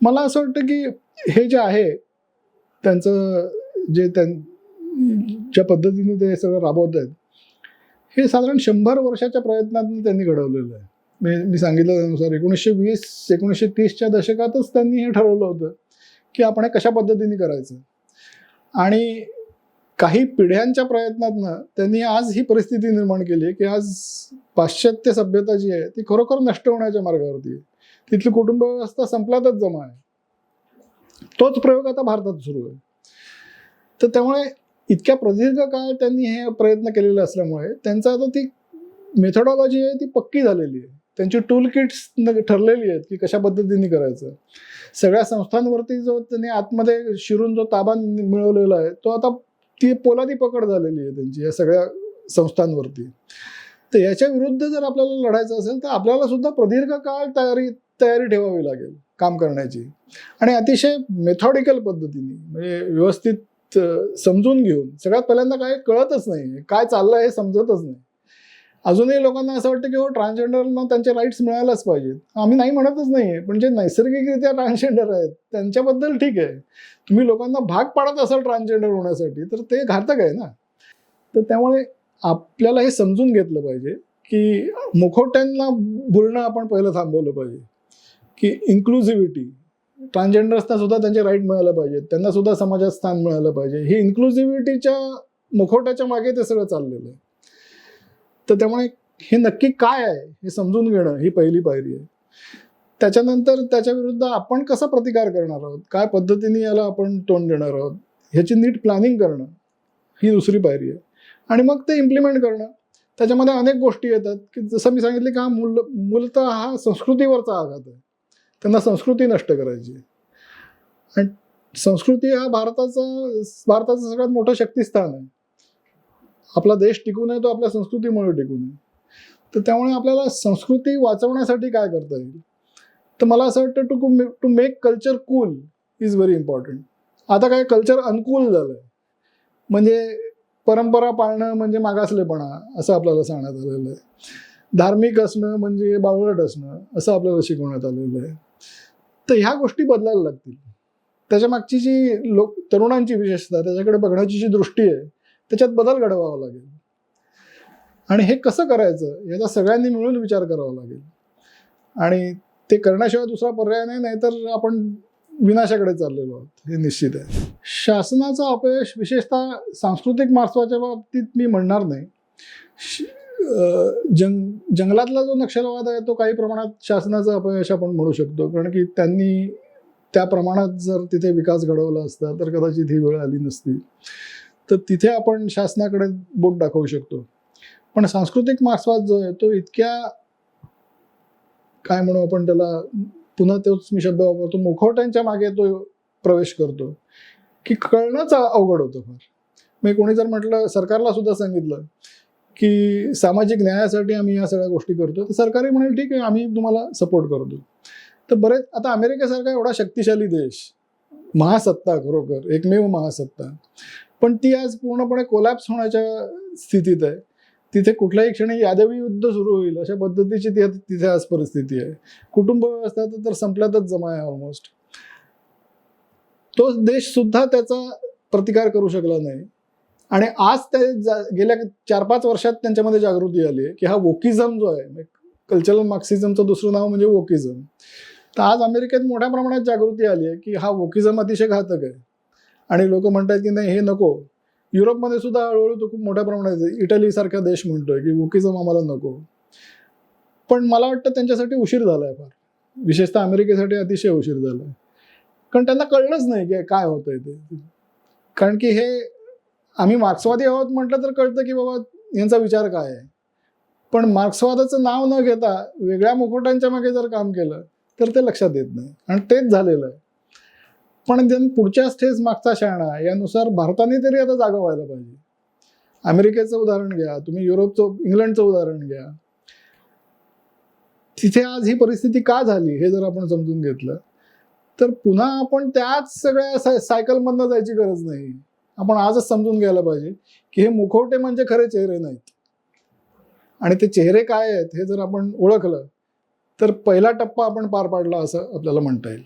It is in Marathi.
मला असं वाटतं की हे जे आहे त्यांचं जे त्यां ज्या पद्धतीने ते सगळं राबवत आहेत हे साधारण शंभर वर्षाच्या प्रयत्नातून त्यांनी घडवलेलं आहे. मी मी सांगितलं त्यानुसार एकोणीसशे वीस एकोणीसशे तीसच्या दशकातच त्यांनी हे ठरवलं होतं की आपण हे कशा पद्धतीने करायचं. आणि काही पिढ्यांच्या प्रयत्नातनं त्यांनी आज ही परिस्थिती निर्माण केली आहे की आज पाश्चात्य सभ्यता जी आहे ती खरोखर नष्ट होण्याच्या मार्गावरती आहे. तिथली कुटुंब व्यवस्था संपल्यातच जमा आहे. तोच प्रयोग आता भारतात सुरू आहे. तर त्यामुळे इतक्या प्रदीर्घ काळ त्यांनी हे प्रयत्न केलेले असल्यामुळे त्यांचा आता ती मेथडॉलॉजी आहे ती पक्की झालेली आहे. त्यांची टूल किट्स ठरलेली आहेत की कशा पद्धतीने करायचं. सगळ्या संस्थांवरती जो त्यांनी आतमध्ये शिरून जो ताबा मिळवलेला आहे तो आता ती पोलादी पकड झालेली आहे त्यांची या सगळ्या संस्थांवरती. तर याच्या विरुद्ध जर आपल्याला लढायचं असेल तर आपल्याला सुद्धा प्रदीर्घ काळ तयारी तयारी ठेवावी लागेल काम करण्याची. आणि अतिशय मेथॉडिकल पद्धतीने म्हणजे व्यवस्थित समजून घेऊन सगळ्यात पहिल्यांदा काय कळतच नाही काय चाललंय हे समजतच नाही. अजूनही लोकांना असं वाटतं की हो ट्रान्सजेंडरना त्यांचे राईट्स मिळायलाच पाहिजेत. आम्ही नाही म्हणतच नाहीये पण जे नैसर्गिकरित्या ट्रान्सजेंडर आहेत त्यांच्याबद्दल ठीक आहे. तुम्ही लोकांना भाग पाडत असाल ट्रान्सजेंडर होण्यासाठी तर ते घातक आहे ना. तर त्यामुळे आपल्याला हे समजून घेतलं पाहिजे की मुखवट्यांना बोलणं आपण पहिलं थांबवलं पाहिजे. की इन्क्लुझिव्हिटी ट्रान्सजेंडर्सना सुद्धा त्यांचे राईट मिळायला पाहिजेत. त्यांना सुद्धा समाजात स्थान मिळालं पाहिजे. ही इन्क्लुझिव्हिटीच्या मुखवट्याच्या मागे ते सगळं चाललेलं आहे. तर त्यामुळे हे नक्की काय आहे हे समजून घेणं ही पहिली पायरी आहे. त्याच्यानंतर त्याच्या विरुद्ध आपण कसा प्रतिकार करणार आहोत? काय पद्धतीने याला आपण तोंड देणार आहोत? ह्याची नीट प्लॅनिंग करणं ही दुसरी पायरी आहे. आणि मग ते इम्प्लिमेंट करणं. त्याच्यामध्ये अनेक गोष्टी येतात की जसं मी सांगितलं की हा मूल मूलतः हा संस्कृतीवरचा आघात आहे. त्यांना संस्कृती नष्ट करायची. आणि संस्कृती हा भारताचा भारताचं सगळ्यात मोठं शक्तिस्थान आहे. आपला देश टिकून आहे तो आपल्या संस्कृतीमुळे टिकून आहे. तर त्यामुळे आपल्याला संस्कृती वाचवण्यासाठी काय करता येईल? तर मला असं वाटतं to to make culture cool is very important आता काय कल्चर अनकूल झालं आहे म्हणजे परंपरा पाळणं म्हणजे मागासलेपणा असं आपल्याला सांगण्यात आलेलं आहे. धार्मिक असणं म्हणजे बावळट असणं असं आपल्याला शिकवण्यात आलेलं आहे. तर ह्या गोष्टी बदलायला लागतील. त्याच्या मागची जी लोक तरुणांची विशेषता त्याच्याकडे बघण्याची जी दृष्टी आहे त्याच्यात बदल घडवावा लागेल. आणि हे कसं करायचं याचा सगळ्यांनी मिळून विचार करावा लागेल. आणि ते करण्याशिवाय दुसरा पर्याय नाही नाहीतर आपण विनाशाकडे चाललेलो आहोत हे निश्चित आहे. शासनाचा अपयश विशेषतः सांस्कृतिक महत्त्वाच्या बाबतीत मी म्हणणार नाही. श- जंग जंगलातला जो नक्षलवाद आहे तो काही प्रमाणात शासनाचं अपयश आपण म्हणू शकतो. कारण की त्यांनी त्या प्रमाणात जर तिथे विकास घडवला असता तर कदाचित ही वेळ आली नसती. तर तिथे आपण शासनाकडे बोट दाखवू शकतो. पण सांस्कृतिक मार्क्सवाद जो आहे तो इतक्या काय म्हणू आपण त्याला पुन्हा तोच मी शब्द वापरतो मुखवट्यांच्या मागे तो प्रवेश करतो की कळणंच अवघड होतं फार. मी कोणी जर म्हटलं सरकारला सुद्धा सांगितलं की सामाजिक न्यायासाठी आम्ही या सगळ्या गोष्टी करतो तर सरकारही म्हणेल ठीक आहे आम्ही तुम्हाला सपोर्ट करतो तर बरेच आता अमेरिकेसारखा एवढा शक्तिशाली देश महासत्ता खरोखर एकमेव महासत्ता पण ती आज पूर्णपणे कोलॅप्स होण्याच्या स्थितीत आहे. तिथे कुठल्याही क्षणी यादवी युद्ध सुरू होईल अशा पद्धतीची ती तिथे आज परिस्थिती आहे. कुटुंब व्यवस्था तर संपल्यातच जमा आहे ऑलमोस्ट तो देश सुद्धा त्याचा प्रतिकार करू शकला नाही. आणि आज ते जा- गेल्या चार पाच वर्षात त्यांच्यामध्ये जागृती आली आहे की हा वोकिझम जो आहे म्हणजे कल्चरल मार्क्सिझमचं दुसरं नाव म्हणजे वोकिझम. तर आज अमेरिकेत मोठ्या प्रमाणात जागृती आली आहे की हा वोकिझम अतिशय घातक आहे. आणि लोक म्हणतात की नाही हे नको. युरोपमध्ये सुद्धा हळूहळू तो खूप मोठ्या प्रमाणात आहे. इटली सारखा देश म्हणतोय की वोकिझम आम्हाला नको. पण मला वाटतं त्यांच्यासाठी उशीर झाला आहे फार. विशेषतः अमेरिकेसाठी अतिशय उशीर झाला आहे कारण त्यांना कळलंच नाही की काय होतंय ते. कारण की हे आम्ही मार्क्सवादी आहोत म्हटलं तर कळतं की बाबा यांचा विचार काय आहे. पण मार्क्सवादाचं नाव न घेता वेगळ्या मुकुटांच्या मागे जर काम केलं तर ते लक्षात येत नाही. आणि तेच झालेलं आहे. पण जन पुढच्या स्टेज मागचा शाळा यानुसार भारताने तरी आता जागा व्हायला पाहिजे. अमेरिकेचं उदाहरण घ्या तुम्ही युरोपचं इंग्लंडचं उदाहरण घ्या. तिथे आज ही परिस्थिती का झाली हे जर आपण समजून घेतलं तर पुन्हा आपण त्याच सगळ्या सायकलमधनं जायची गरज नाही. आपण आजच समजून घ्यायला पाहिजे की हे मुखवटे म्हणजे खरे चेहरे नाहीत. आणि ते चेहरे काय आहेत हे जर आपण ओळखलं तर पहिला टप्पा आपण पार पाडला असं आपल्याला म्हणता येईल.